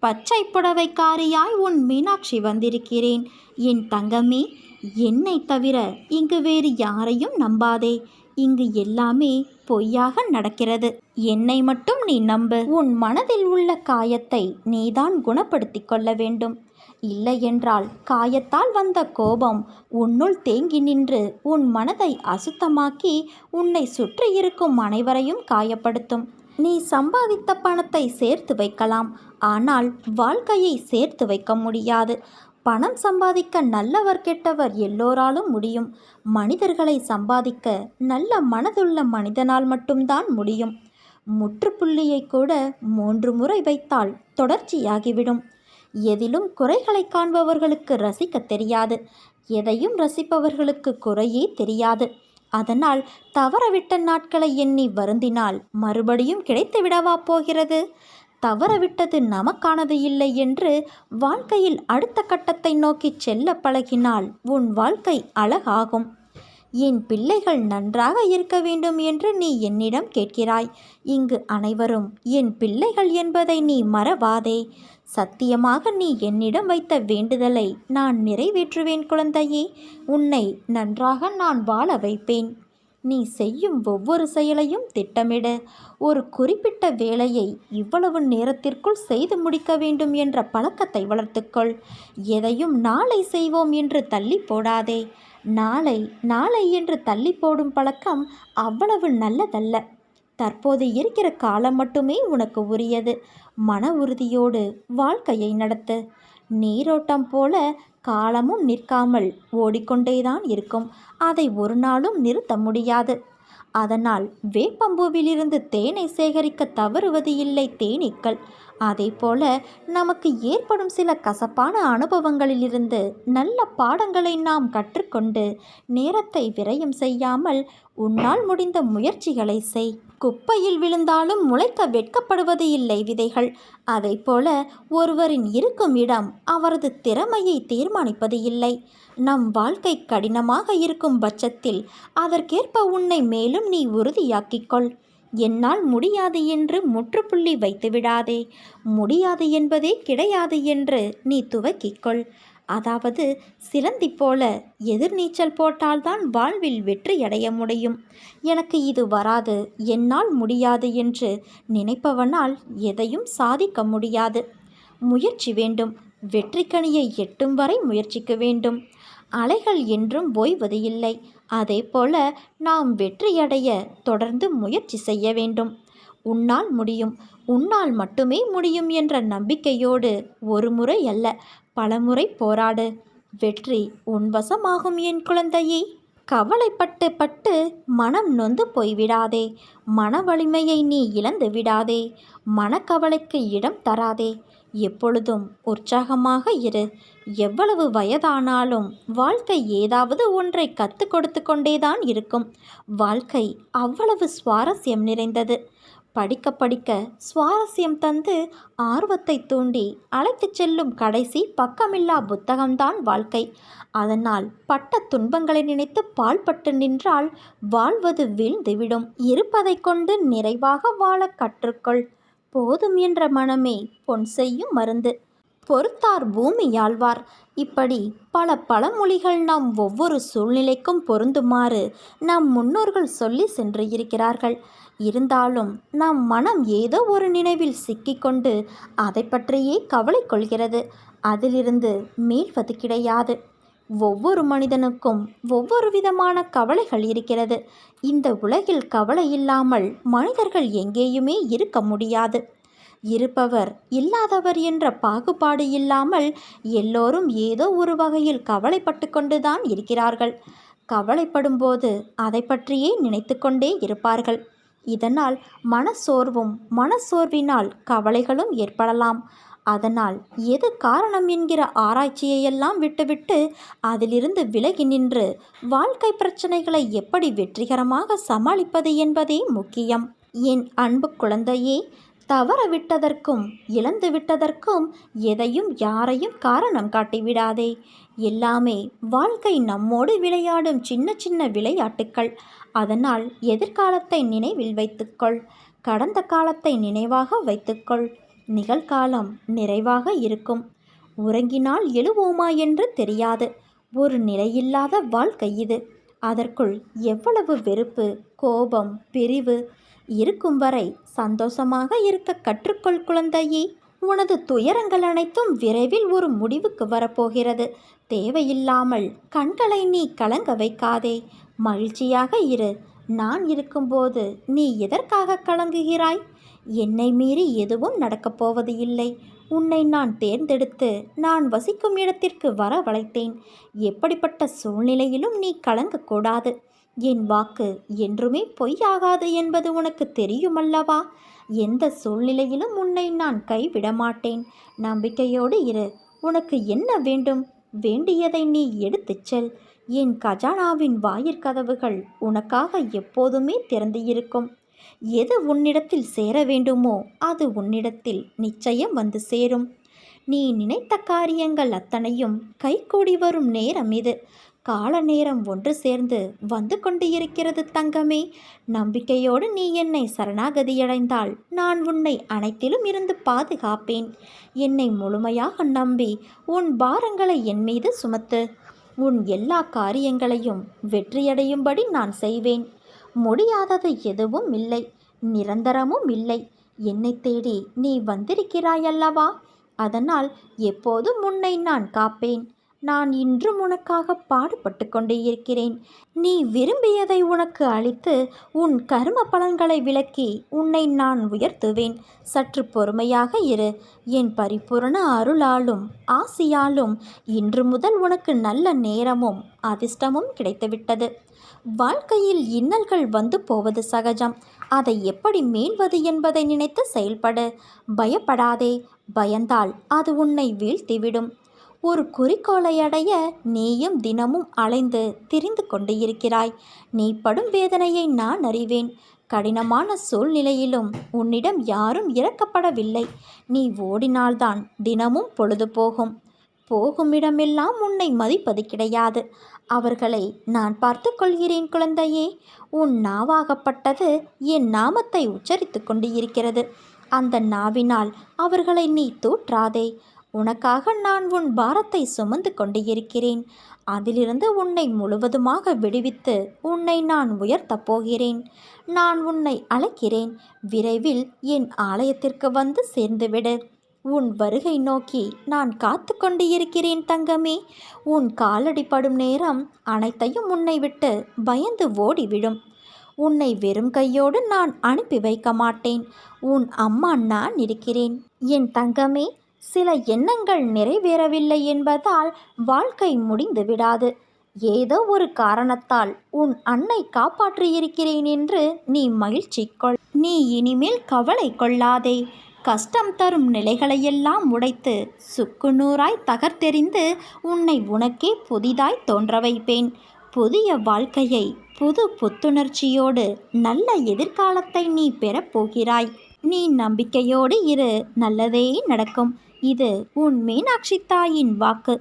பச்சை புடவைக்காரியாய் உன் மீனாட்சி வந்திருக்கிறேன். என் தங்கமே என்னை தவிர இங்கு வேறு யாரையும் நம்பாதே. இங்கு எல்லாமே பொய்யாக நடக்கிறது. என்னை மட்டும் நீ நம்பு. உன் மனதில் உள்ள காயத்தை நீதான் குணப்படுத்தி கொள்ள வேண்டும். இல்லையென்றால் காயத்தால் வந்த கோபம் உன்னுள் தேங்கி நின்று உன் மனதை அசுத்தமாக்கி உன்னை சுற்றி இருக்கும் அனைவரையும் காயப்படுத்தும். நீ சம்பாதித்த பணத்தை சேர்த்து வைக்கலாம். ஆனால் வாழ்க்கையை சேர்த்து வைக்க முடியாது. பணம் சம்பாதிக்க நல்லவர் கெட்டவர் எல்லோராலும் முடியும். மனிதர்களை சம்பாதிக்க நல்ல மனதுள்ள மனிதனால் மட்டும்தான் முடியும். முற்றுப்புள்ளியை கூட மூன்று முறை வைத்தால் தொடர்ச்சியாகிவிடும். எதிலும் குறைகளை காண்பவர்களுக்கு ரசிக்க தெரியாது. எதையும் ரசிப்பவர்களுக்கு குறையே தெரியாது. அதனால் தவறவிட்ட நாட்களை எண்ணி வருந்தினால் மறுபடியும் கிடைத்து விடவா போகிறது? தவறவிட்டது நமக்கானது இல்லை என்று வாழ்க்கையில் அடுத்த கட்டத்தை நோக்கி செல்ல பழகினால் உன் வாழ்க்கை அழகாகும். என் பிள்ளைகள் நன்றாக இருக்க வேண்டும் என்று நீ என்னிடம் கேட்கிறாய். இங்கு அனைவரும் என் பிள்ளைகள் என்பதை நீ மறவாதே. சத்தியமாக நீ என்னிடம் வைத்த வேண்டுதலை நான் நிறைவேற்றுவேன் குழந்தையே. உன்னை நன்றாக நான் வாழ வைப்பேன். நீ செய்யும் ஒவ்வொரு செயலையும் திட்டமிட. ஒரு குறிப்பிட்ட வேலையை இவ்வளவு நேரத்திற்குள் செய்து முடிக்க வேண்டும் என்ற பழக்கத்தை வளர்த்துக்கொள். எதையும் நாளை செய்வோம் என்று தள்ளி போடாதே. நாளை நாளை என்று தள்ளி போடும் பழக்கம் அவ்வளவு நல்லதல்ல. தற்போது இருக்கிற காலம் மட்டுமே உனக்கு உரியது. மன உறுதியோடு வாழ்க்கையை நடத்து. நீரோட்டம் போல காலமும் நிற்காமல் ஓடிக்கொண்டேதான் இருக்கும். அதை ஒரு நாளும் நிறுத்த முடியாது. அதனால் வேப்பம்பூவிலிருந்து தேனை சேகரிக்க தவறுவது இல்லை தேனீக்கள். அதேபோல நமக்கு ஏற்படும் சில கசப்பான அனுபவங்களிலிருந்து நல்ல பாடங்களை நாம் கற்றுக்கொண்டு நேரத்தை விரயம் செய்யாமல் உன்னால் முடிந்த முயற்சிகளை செய். குப்பையில் விழுந்தாலும் முளைக்க வெட்கப்படுவது இல்லை விதைகள். போல ஒருவரின் இருக்கும் இடம் அவரது திறமையை தீர்மானிப்பது இல்லை. நம் வாழ்க்கை கடினமாக இருக்கும் பட்சத்தில் அதற்கேற்ப உன்னை மேலும் நீ உறுதியாக்கிக்கொள் என்னால் முடியாது என்று முற்றுப்புள்ளி வைத்து விடாதே. முடியாது என்பதே கிடையாது என்று நீ துவக்கிக்கொள். அதாவது சிலந்தி போல எதிர்நீச்சல் போட்டால்தான் வாழ்வில் வெற்றி அடைய முடியும். எனக்கு இது வராது. என்னால் முடியாது என்று நினைப்பவனால் எதையும் சாதிக்க முடியாது. முயற்சி வேண்டும். வெற்றிக்கனியை எட்டும் வரை முயற்சிக்க வேண்டும். அலைகள் என்றும் ஓய்வது இல்லை. அதே போல நாம் வெற்றியடைய தொடர்ந்து முயற்சி செய்ய வேண்டும். உன்னால் முடியும் உன்னால் மட்டுமே முடியும் என்ற நம்பிக்கையோடு ஒரு முறை அல்ல பலமுறை போராடு. வெற்றி உன்வசமாகும் என் குழந்தையே. கவலைப்பட்டு பட்டு மனம் நொந்து போய்விடாதே மன வலிமையை நீ இழந்து விடாதே. மனக்கவலைக்கு இடம் தராதே. எப்பொழுதும் உற்சாகமாக இரு. எவ்வளவு வயதானாலும் வாழ்க்கை ஏதாவது ஒன்றை கற்றுக் கொடுத்து கொண்டேதான் இருக்கும். வாழ்க்கை அவ்வளவு சுவாரஸ்யம் நிறைந்தது. படிக்க படிக்க சுவாரஸ்யம் தந்து ஆர்வத்தை தூண்டி அழைத்துச் செல்லும் கடைசி பக்கமில்லா புத்தகம்தான் வாழ்க்கை. அதனால் பட்ட துன்பங்களை நினைத்து பால்பட்டு நின்றால் வாழ்வது வீழ்ந்துவிடும். இருப்பதை கொண்டு நிறைவாக வாழ கற்றுக்கொள். போதும் என்ற மனமே பொன் செய்யும் மருந்து. பொறுத்தார் பூமி யாழ்வார். இப்படி பல பழமொழிகள் நாம் ஒவ்வொரு சூழ்நிலைக்கும் பொருந்துமாறு நம் முன்னோர்கள் சொல்லி சென்று இருக்கிறார்கள். இருந்தாலும் நம் மனம் ஏதோ ஒரு நினைவில் சிக்கிக்கொண்டு அதை பற்றியே கவலை கொள்கிறது. அதிலிருந்து மீள்வது கிடையாது. ஒவ்வொரு மனிதனுக்கும் ஒவ்வொரு விதமான கவலைகள் இருக்கிறது. இந்த உலகில் கவலை இல்லாமல் மனிதர்கள் எங்கேயுமே இருக்க முடியாது. இருப்பவர் இல்லாதவர் என்ற பாகுபாடு இல்லாமல் எல்லோரும் ஏதோ ஒரு வகையில் கவலைப்பட்டு கொண்டுதான் இருக்கிறார்கள். கவலைப்படும்போது அதை பற்றியே நினைத்து கொண்டே இருப்பார்கள். இதனால் மனச்சோர்வும் மனச்சோர்வினால் கவலைகளும் ஏற்படலாம். அதனால் எது காரணம் என்கிற ஆராய்ச்சியையெல்லாம் விட்டுவிட்டு அதிலிருந்து விலகி நின்று வாழ்க்கை பிரச்சனைகளை எப்படி வெற்றிகரமாக சமாளிப்பது என்பதே முக்கியம். என் அன்பு குழந்தையே தவற விட்டதற்கும் இழந்து விட்டதற்கும் எதையும் யாரையும் காரணம் காட்டிவிடாதே எல்லாமே வாழ்க்கை நம்மோடு விளையாடும் சின்ன சின்ன விளையாட்டுக்கள். அதனால் எதிர்காலத்தை நினைவில் வைத்துக்கொள். கடந்த காலத்தை நினைவாக வைத்துக்கொள். நிகழ்காலம் நிறைவாக இருக்கும். உறங்கினால் எழுவோமா என்று தெரியாது. ஒரு நிலையில்லாத வாழ்க்கை இது. அதற்குள் எவ்வளவு வெறுப்பு கோபம் பிரிவு இருக்கும் வரை சந்தோஷமாக இருக்க கற்றுக்கொள் குழந்தையே. உனது துயரங்கள் அனைத்தும் விரைவில் ஒரு முடிவுக்கு வரப்போகிறது. தேவையில்லாமல் கண்களை நீ கலங்க வைக்காதே. மகிழ்ச்சியாக இரு. நான் இருக்கும்போது நீ எதற்காக கலங்குகிறாய்? என்னை மீறி எதுவும் நடக்கப் போவது இல்லை. உன்னை நான் தேர்ந்தெடுத்து நான் வசிக்கும் இடத்திற்கு வர வளைத்தேன். எப்படிப்பட்ட சூழ்நிலையிலும் நீ கலங்கக்கூடாது என் வாக்கு என்றுமே பொய்யாகாது என்பது உனக்கு தெரியுமல்லவா? எந்த சூழ்நிலையிலும் உன்னை நான் கைவிட மாட்டேன். நம்பிக்கையோடு இரு. உனக்கு என்ன வேண்டும்? வேண்டியதை நீ எடுத்துச் செல். என் கஜானாவின் வாயிற்கதவுகள் உனக்காக எப்போதுமே திறந்து இருக்கும். எது உன்னிடத்தில் சேர வேண்டுமோ அது உன்னிடத்தில் நிச்சயம் வந்து சேரும். நீ நினைத்த காரியங்கள் அத்தனையும் கைகூடி வரும் நேரம் இது. கால நேரம் ஒன்று சேர்ந்து வந்து கொண்டு இருக்கிறது தங்கமே. நம்பிக்கையோடு நீ என்னை சரணாகதியடைந்தால் நான் உன்னை அனைத்திலும் இருந்து பாதுகாப்பேன். என்னை முழுமையாக நம்பி உன் பாரங்களை என் மீது சுமத்து. உன் எல்லா காரியங்களையும் வெற்றியடையும்படி நான் செய்வேன். முடியாதது எதுவும் இல்லை. நிரந்தரமும் இல்லை. என்னை தேடி நீ வந்திருக்கிறாயல்லவா? அதனால் எப்போதும் உன்னை நான் காப்பேன். நான் இன்றும் உனக்காக பாடுபட்டு கொண்டே இருக்கிறேன். நீ விரும்பியதை உனக்கு அளித்து உன் கரும பலன்களை விளக்கி உன்னை நான் உயர்த்துவேன். சற்று பொறுமையாக இரு. என் பரிபூரண அருளாலும் ஆசியாலும் இன்று முதல் உனக்கு நல்ல நேரமும் அதிர்ஷ்டமும் கிடைத்துவிட்டது. வாழ்க்கையில் இன்னல்கள் வந்து போவது சகஜம். அதை எப்படி மீள்வது என்பதை நினைத்து செயல்படு. பயப்படாதே பயந்தால் அது உன்னை வீழ்த்திவிடும். ஒரு குறிக்கோளை அடைய நீயும் தினமும் அலைந்து திரிந்து கொண்டு இருக்கிறாய். நீ படும் வேதனையை நான் அறிவேன். கடினமான சூழ்நிலையிலும் உன்னிடம் யாரும் இறக்கப்படவில்லை. நீ ஓடினால்தான் தினமும் பொழுது போகும். போகும் இடமெல்லாம் உன்னை மதிப்பது கிடையாது. அவர்களை நான் பார்த்து கொள்கிறேன் குழந்தையே. உன் நாவாகப்பட்டது என் நாமத்தை உச்சரித்து கொண்டு இருக்கிறது அந்த நாவினால் அவர்களை நீ தூற்றாதே. உனக்காக நான் உன் பாரத்தை சுமந்து கொண்டு இருக்கிறேன் அதிலிருந்து உன்னை முழுவதுமாக விடுவித்து உன்னை நான் உயர்த்தப் போகிறேன். நான் உன்னை அழைக்கிறேன். விரைவில் என் ஆலயத்திற்கு வந்து சேர்ந்துவிடு. உன் வருகை நோக்கி நான் காத்து கொண்டு இருக்கிறேன் தங்கமே. உன் காலடிப்படும் நேரம் அனைத்தையும் உன்னை விட்டு பயந்து ஓடிவிடும். உன்னை வெறும் கையோடு நான் அனுப்பி வைக்க மாட்டேன். உன் அம்மா நான் இருக்கிறேன். என் தங்கமே சில எண்ணங்கள் நிறைவேறவில்லை என்பதால் வாழ்க்கை முடிந்து விடாது. ஏதோ ஒரு காரணத்தால் உன் அன்னை காப்பாற்றியிருக்கிறேன் என்று நீ மகிழ்ச்சி கொள். நீ இனிமேல் கவலை கொள்ளாதே. கஷ்டம் தரும் நிலைகளையெல்லாம் உடைத்து சுக்குநூறாய் தகர்த்தெறிந்து உன்னை உனக்கே புதிதாய் தோன்ற வைப்பேன். புதிய வாழ்க்கையை புது புத்துணர்ச்சியோடு நல்ல எதிர்காலத்தை நீ பெறப்போகிறாய் நீ நம்பிக்கையோடு இரு நல்லதே நடக்கும். இது உன் மீனாட்சி தாயின் வாக்கு.